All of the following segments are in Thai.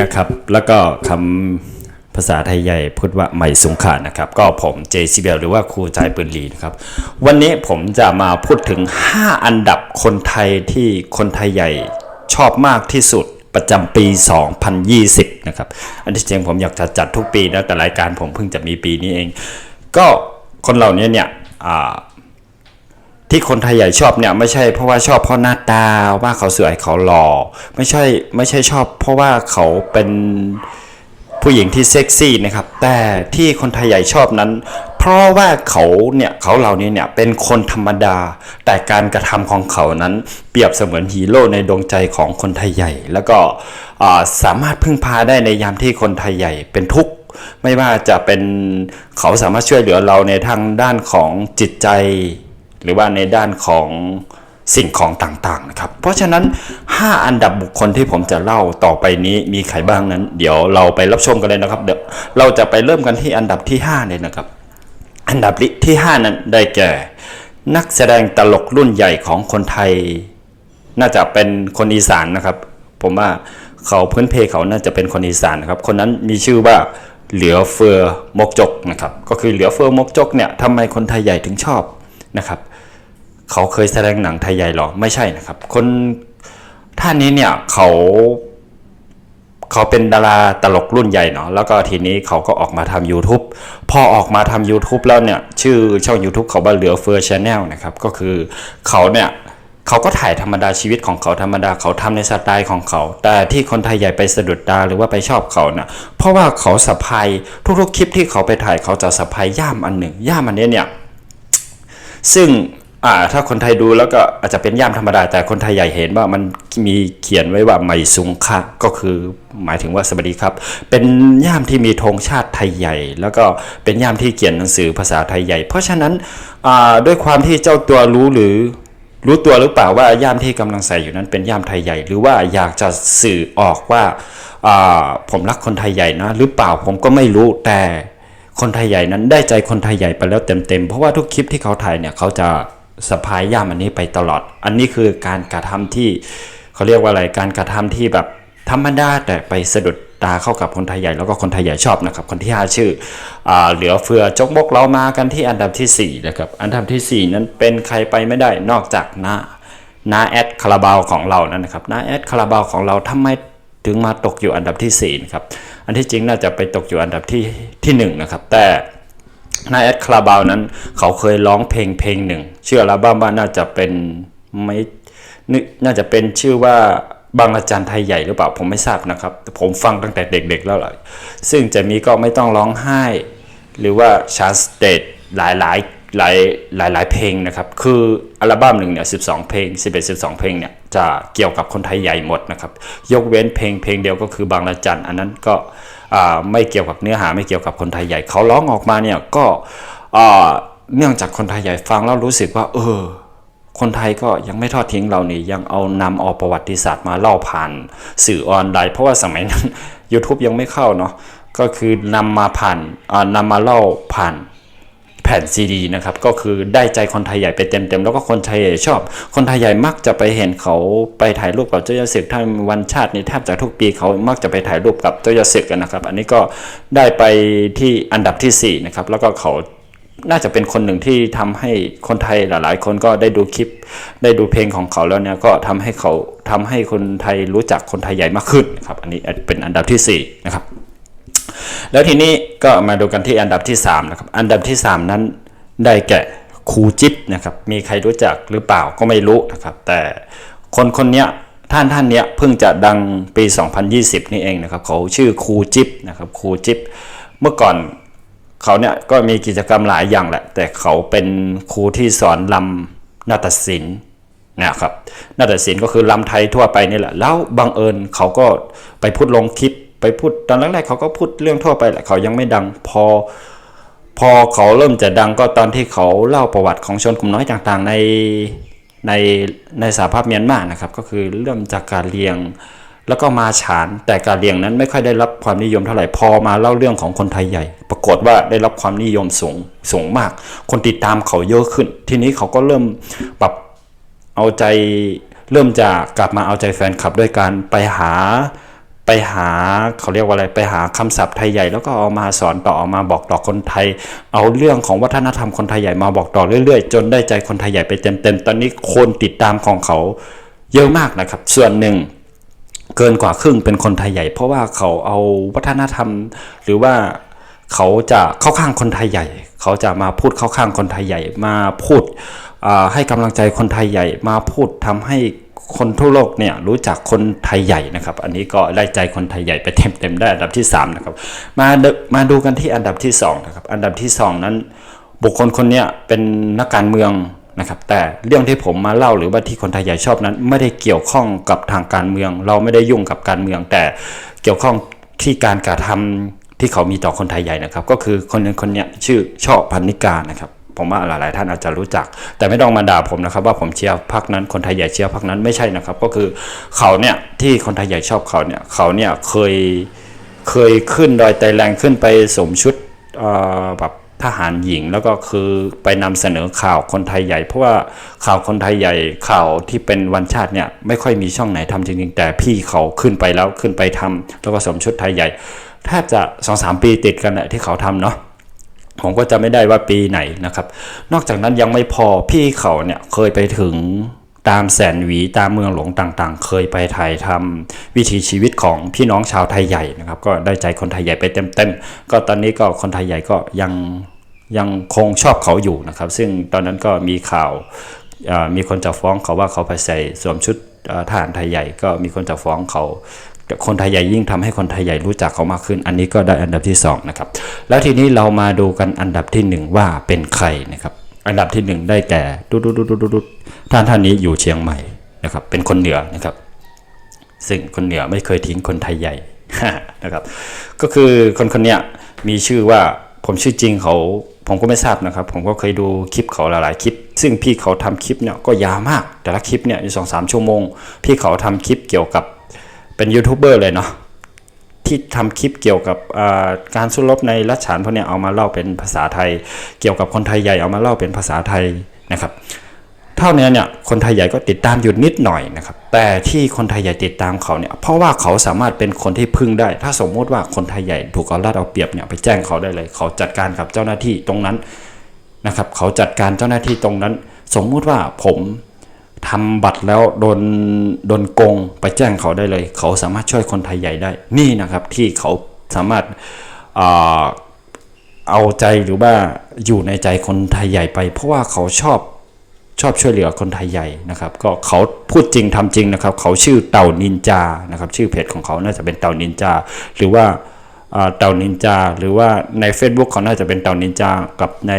นะครับ แล้วก็คำภาษาไทยใหญ่พูดว่าใหม่สุงขานะครับ ก็ผมเจซีเบลหรือว่าครูใจปืนลีนะครับ วันนี้ผมจะมาพูดถึง 5 อันดับคนไทยที่คนไทยใหญ่ชอบมากที่สุดประจำปี 2020 นะครับ อันที่จริงผมอยากจะจัดทุกปีนะแต่รายการผมเพิ่งจะมีปีนี้เอง ก็คนเหล่านี้เนี่ยอ่า ที่คนไทยใหญ่ชอบเนี่ยไม่ใช่เพราะว่าชอบเพราะหน้าตาว่าเขาสวยเขาหล่อไม่ใช่ไม่ใช่ชอบ เพราะว่าเขาเป็นผู้หญิงที่เซ็กซี่นะครับ แต่ที่คนไทยใหญ่ชอบนั้น เพราะว่าเขาเนี่ยเขาเหล่านี้เนี่ยเป็นคนธรรมดา แต่การกระทำของเขานั้น เปรียบเสมือนฮีโร่ในดวงใจของคนไทยใหญ่ แล้วก็สามารถพึ่งพาได้ในยามที่คนไทยใหญ่เป็นทุกข์ไม่ว่าจะเป็นเขาสามารถช่วยเหลือเราในทางด้านของจิตใจ หรือว่าในด้านของสิ่งของต่างๆนะครับ เพราะฉะนั้น 5 อันดับบุคคลที่ผมจะเล่าต่อไปนี้มีใครบ้างนั้น เดี๋ยวเราไปรับชมกันเลยนะครับ เดี๋ยวเราจะไปเริ่มกันที่อันดับที่ 5 เลยนะครับ อันดับที่ 5 นั้นได้แก่ นักแสดงตลกรุ่นใหญ่ของคนไทย น่าจะเป็นคนอีสานนะครับ ผมว่าเขาพื้นเพเขาน่าจะเป็นคนอีสานนะครับ คนนั้นมีชื่อว่าเหลือเฟือมกจกนะครับ ก็คือเหลือเฟือมกจกเนี่ยทำไมคนไทยใหญ่ถึงชอบ นะครับ เขาเคยแสดงหนังไทยใหญ่หรอไม่ใช่นะครับ คนท่านนี้เนี่ยเขาเขาเป็นดาราตลกรุ่นใหญ่เนาะแล้วก็ทีนี้เขาก็ออกมาทำ YouTube พอออกมาทำ YouTube แล้วเนี่ย ชื่อช่อง YouTube เขาว่าเหลือเฟือชาแนลนะครับ ก็คือเขาเนี่ยเขาก็ถ่ายธรรมดาชีวิตของเขาธรรมดาเขาทำในสไตล์ของเขา แต่ที่คนไทยใหญ่ไปสะดุดตาหรือว่าไปชอบเขาน่ะเพราะว่าเขาสะพายทุกๆคลิปที่เขาไปถ่ายเขาจะสะพายย่ามอันหนึ่งย่ามอันนี้เนี่ย ซึ่งอ่าถ้าคนไทยดูแล้วก็อาจจะเป็นย่ามธรรมดา แต่คนไทยใหญ่เห็นว่ามันมีเขียนไว้ว่าไม่สุงค่ะก็คือหมายถึงว่าสวัสดีครับ เป็นย่ามที่มีธงชาติไทยใหญ่ แล้วก็เป็นย่ามที่เขียนหนังสือภาษาไทยใหญ่ เพราะฉะนั้นอ่าด้วยความที่เจ้าตัวรู้หรือรู้ตัวหรือเปล่าว่าย่ามที่กำลังใส่อยู่นั้นเป็นย่ามไทยใหญ่ หรือว่าอยากจะสื่อออกว่าอ่าผมรักคนไทยใหญ่นะหรือเปล่าผมก็ไม่รู้แต่ คนไทยใหญ่นั้นได้ใจคนไทยใหญ่ไปแล้วเต็มๆ เพราะว่าทุกคลิปที่เขาถ่ายเนี่ยเขาจะสะพายย่ามอันนี้ไปตลอด อันนี้คือการกระทำที่เขาเรียกว่าอะไร การกระทำที่แบบธรรมดาแต่ไปสะดุดตาเข้ากับคนไทยใหญ่แล้วก็คนไทยใหญ่ชอบนะครับ คนที่หาชื่ออเหลือเฟือจกบกเรามากันที่อันดับที่สี่นะครับ อันดับที่สี่นั้นเป็นใครไปไม่ได้นอกจากนานาแอดคาราบาวของเรานั่นนะครับนาแอดคาราบาวของเราทำไม ถึงมาตกอยู่อันดับที่4นะครับ อันที่จริงน่าจะไปตกอยู่อันดับที่ที่1นะครับ แต่นายแอดคาราบาวนั้น เขาเคยร้องเพลงเพลงหนึ่งชื่ออัลบั้มว่าน่าจะเป็นไม่น่าจะเป็นชื่อว่าบางระจันไทยใหญ่หรือเปล่าผมไม่ทราบนะครับแต่ผมฟังตั้งแต่เด็กๆแล้วแหละซึ่งจะมีก็ไม่ต้องร้องไห้ หรือว่าชาร์สเตทหลายหลาย หลายหลายหลายเพลงนะครับ คืออัลบั้มหนึ่งเนี่ย12เพลง 11 12 เพลงเนี่ยจะเกี่ยวกับคนไทยใหญ่หมดนะครับ ยกเว้นเพลงเพลงเดียวก็คือบางระจัน อันนั้นก็ไม่เกี่ยวกับเนื้อหาไม่เกี่ยวกับคนไทยใหญ่เขาร้องออกมาเนี่ยก็เนื่องจากคนไทยใหญ่ฟังแล้วรู้สึกว่า เออ คนไทยก็ยังไม่ทอดทิ้งเรานี่ยังเอานำเอาประวัติศาสตร์มาเล่าผ่านสื่อออนไลน์เพราะว่าสมัยนั้น YouTube ยังไม่เข้าเนาะก็คือนำมาผ่านนำมาเล่าผ่าน ผ่นซีดีนะครับก็คือได้ใจคนไทยใหญ่ไปเต็มๆแล้วก็คนไทยใหญ่ชอบ คนไทยใหญ่มักจะไปเห็นเขาไปถ่ายรูปกับเจ้ายศึกถ้าวันชาตินี้แทบจะทุกปีเขามักจะไปถ่ายรูปกับเจ้ายศึกกันนะครับ อันนี้ก็ได้ไปที่อันดับที่สี่นะครับแล้วก็เขาน่าจะเป็นคนหนึ่งที่ทำให้คนไทยหลาย ๆ คนก็ได้ดูคลิป ได้ดูเพลงของเขาแล้วเนี่ยก็ทำให้เขาทำให้คนไทยรู้จักคนไทยใหญ่มากขึ้นนครับอันนี้เป็นอันดับที่สี่นะครับ แล้วทีนี้ก็มาดูกันที่อันดับที่3นะครับอันดับที่ 3 นั้นได้แก่ครูจิ๊บนะครับมีใครรู้จักหรือเปล่าก็ไม่รู้นะครับ แต่คนคนเนี้ยท่านท่านเนี้ยเพิ่งจะดังปี 2020 นี่เองนะครับเขาชื่อครูจิ๊บนะครับครูจิ๊บเมื่อก่อนเขาเนี่ยก็มีกิจกรรมหลายอย่างแหละ แต่เขาเป็นครูที่สอนลำนาฏศิลป์นะครับนาฏศิลป์ก็คือลำไทยทั่วไปนี่แหละ แล้วบังเอิญเขาก็ไปพูดลงคลิป ไปพูดตอนแรกๆเขาก็พูดเรื่องทั่วไปแหละเขายังไม่ดังพอ พอเขาเริ่มจะดังก็ตอนที่เขาเล่าประวัติของชนกลุ่มน้อยต่างๆ ในในในสหภาพเมียนมานะครับ ก็คือเริ่มจากการเลียงแล้วก็มาฉานแต่การเลียงนั้นไม่ค่อยได้รับความนิยมเท่าไหร่พอมาเล่าเรื่องของคนไทยใหญ่ ปรากฏว่าได้รับความนิยมสูงสูงมาก คนติดตามเขาเยอะขึ้น ทีนี้เขาก็เริ่มปรับเอาใจเริ่มจะกลับมาเอาใจแฟนคลับด้วยการไปหา ไปหาเขาเรียกว่าอะไรไปหาคำศัพท์ไทยใหญ่แล้วก็เอามาสอนต่อเอามาบอกต่อคนไทย เอาเรื่องของวัฒนธรรมคนไทยใหญ่มาบอกต่อเรื่อยๆ จนได้ใจคนไทยใหญ่ไปเต็มๆตอนนี้คนติดตามของเขาเยอะมากนะครับ ส่วนหนึ่งเกินกว่าครึ่งเป็นคนไทยใหญ่ เพราะว่าเขาเอาวัฒนธรรม หรือว่าเขาจะเข้าข้างคนไทยใหญ่ เขาจะมาพูดเข้าข้างคนไทยใหญ่ มาพูดให้กำลังใจคนไทยใหญ่ มาพูดทำให้ คนทั่วโลกเนี่ยรู้จักคนไทยใหญ่นะครับ อันนี้ก็ได้ใจคนไทยใหญ่ไปเต็มๆได้อันดับที่สามนะครับ มาเดมาดูกันที่อันดับที่สองนะครับ อันดับที่สองนั้น บุคคลคนนี้เป็นนักการเมืองนะครับ แต่เรื่องที่ผมมาเล่าหรือว่าที่คนไทยใหญ่ชอบนั้น ไม่ได้เกี่ยวข้องกับทางการเมือง เราไม่ได้ยุ่งกับการเมือง แต่เกี่ยวข้องที่การกระทำที่เขามีต่อคนไทยใหญ่นะครับ ก็คือคนนึงคนนี้ชื่อชอบพันนิกานะครับ ผมว่าหลายๆ ท่านอาจจะรู้จัก แต่ไม่ต้องมาด่าผมนะครับ ว่าผมเชียร์พรรคนั้นคนไทยใหญ่เชียร์พรรคนั้นไม่ใช่นะครับ ก็คือเขาเนี่ยที่คนไทยใหญ่ชอบเขาเนี่ยเขาเนี่ยเคยเคยขึ้นดอยไตแรงขึ้นไปสมชุดแบบทหารหญิงแล้วก็คือไปนำเสนอข่าวคนไทยใหญ่ เพราะว่าข่าวคนไทยใหญ่ข่าวที่เป็นวันชาติเนี่ยไม่ค่อยมีช่องไหนทำจริงๆแต่พี่เขาขึ้นไปแล้วขึ้นไปทำแล้วก็สมชุดไทยใหญ่แทบจะสองสามปีติดกันแหละที่เขาทำเนาะ ผมก็จะไม่ได้ว่าปีไหนนะครับ นอกจากนั้นยังไม่พอพี่เขาเนี่ยเคยไปถึงตามแสนหวีตามเมืองหลวงต่างๆ เคยไปถ่ายทำวิถีชีวิตของพี่น้องชาวไทยใหญ่นะครับ ก็ได้ใจคนไทยใหญ่ไปเต็มๆก็ตอนนี้ก็คนไทยใหญ่ก็ยังยังคงชอบเขาอยู่นะครับ ซึ่งตอนนั้นก็มีข่าวมีคนจะฟ้องเขาว่าเขาไปใส่สวมชุดทหารไทยใหญ่ ก็มีคนจะฟ้องเขา คนไทยใหญ่ยิ่งทำให้คนไทยใหญ่รู้จักเขามากขึ้น อันนี้ก็ได้อันดับที่สองนะครับแล้วทีนี้เรามาดูกันอันดับที่หนึ่งว่าเป็นใครนะครับอันดับที่หนึ่งได้แก่ดุดดุดดุดดุดดุดท่านท่านนี้อยู่เชียงใหม่นะครับเป็นคนเหนือนะครับ ซึ่งคนเหนือไม่เคยทิ้งคนไทยใหญ่นะครับ ก็คือคนคนนี้มีชื่อว่าผมชื่อจริงเขาผมก็ไม่ทราบนะครับ ผมก็เคยดูคลิปเขาหลายๆคลิป ซึ่งพี่เขาทำคลิปเนี่ยก็ยาวมาก แต่ละคลิปเนี่ยอยู่สองสามชั่วโมง พี่เขาทำคลิปเกี่ยวกับ เป็นยูทูบเบอร์เลยเนาะที่ทำคลิปเกี่ยวกับการสู้รบในรัชฉานพวกเนี้ยเอามาเล่าเป็นภาษาไทย เกี่ยวกับคนไทยใหญ่เอามาเล่าเป็นภาษาไทยนะครับเท่านี้เนี่ยคนไทยใหญ่ก็ติดตามอยู่นิดหน่อยนะครับแต่ที่คนไทยใหญ่ติดตามเขาเนี่ยเพราะว่าเขาสามารถเป็นคนที่พึ่งได้ ถ้าสมมติว่าคนไทยใหญ่ถูกเอารัดเอาเปรียบเนี่ยไปแจ้งเขาได้เลย เขาจัดการกับเจ้าหน้าที่ตรงนั้นนะครับ เขาจัดการเจ้าหน้าที่ตรงนั้น สมมุติว่าผม ทำบัตรแล้วโดนโดนโกงไปแจ้งเขาได้เลย เขาสามารถช่วยคนไทยใหญ่ได้ นี่นะครับที่เขาสามารถเอาใจหรือว่าอยู่ในใจคนไทยใหญ่ไป เพราะว่าเขาชอบชอบช่วยเหลือคนไทยใหญ่นะครับ ก็เขาพูดจริงทำจริงนะครับ เขาชื่อเต่านินจานะครับชื่อเพจของเขาน่าจะเป็นเต่านินจา หรือว่าอ่าเต่านินจา หรือว่าใน Facebook เขาน่าจะเป็นเต่านินจากับใน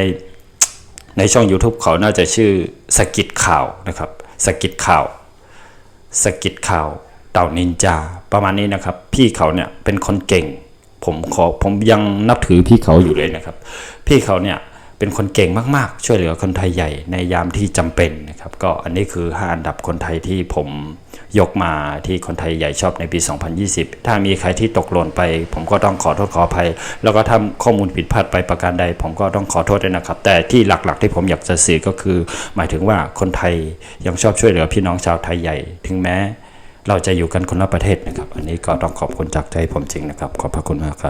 ในช่อง YouTube เขาน่าจะชื่อสกิดข่าวนะครับ สกิดข่าวสกิดข่าวเต่านินจาประมาณนี้นะครับ พี่เขาเนี่ยเป็นคนเก่ง ผมขอผมยังนับถือพี่เขาอยู่เลยนะครับ พี่เขาเนี่ยเป็นคนเก่งมากๆ ช่วยเหลือคนไทยใหญ่ในยามที่จำเป็นนะครับ ก็อันนี้คือ 5 อันดับคนไทยที่ผม ยกมาที่คนไทยใหญ่ชอบในปี 2020 ถ้ามีใครที่ตกหล่นไป ผมก็ต้องขอโทษขออภัย แล้วก็ทำข้อมูลผิดพลาดไปประการใด ผมก็ต้องขอโทษด้วยนะครับ แต่ที่หลักๆ ที่ผมอยากจะสื่อก็คือ หมายถึงว่าคนไทยยังชอบช่วยเหลือพี่น้องชาวไทยใหญ่ ถึงแม้ เราจะอยู่กันคนละประเทศนะครับ อันนี้ก็ต้องขอบคุณจากใจผมจริงนะครับ ขอบพระคุณมากครับ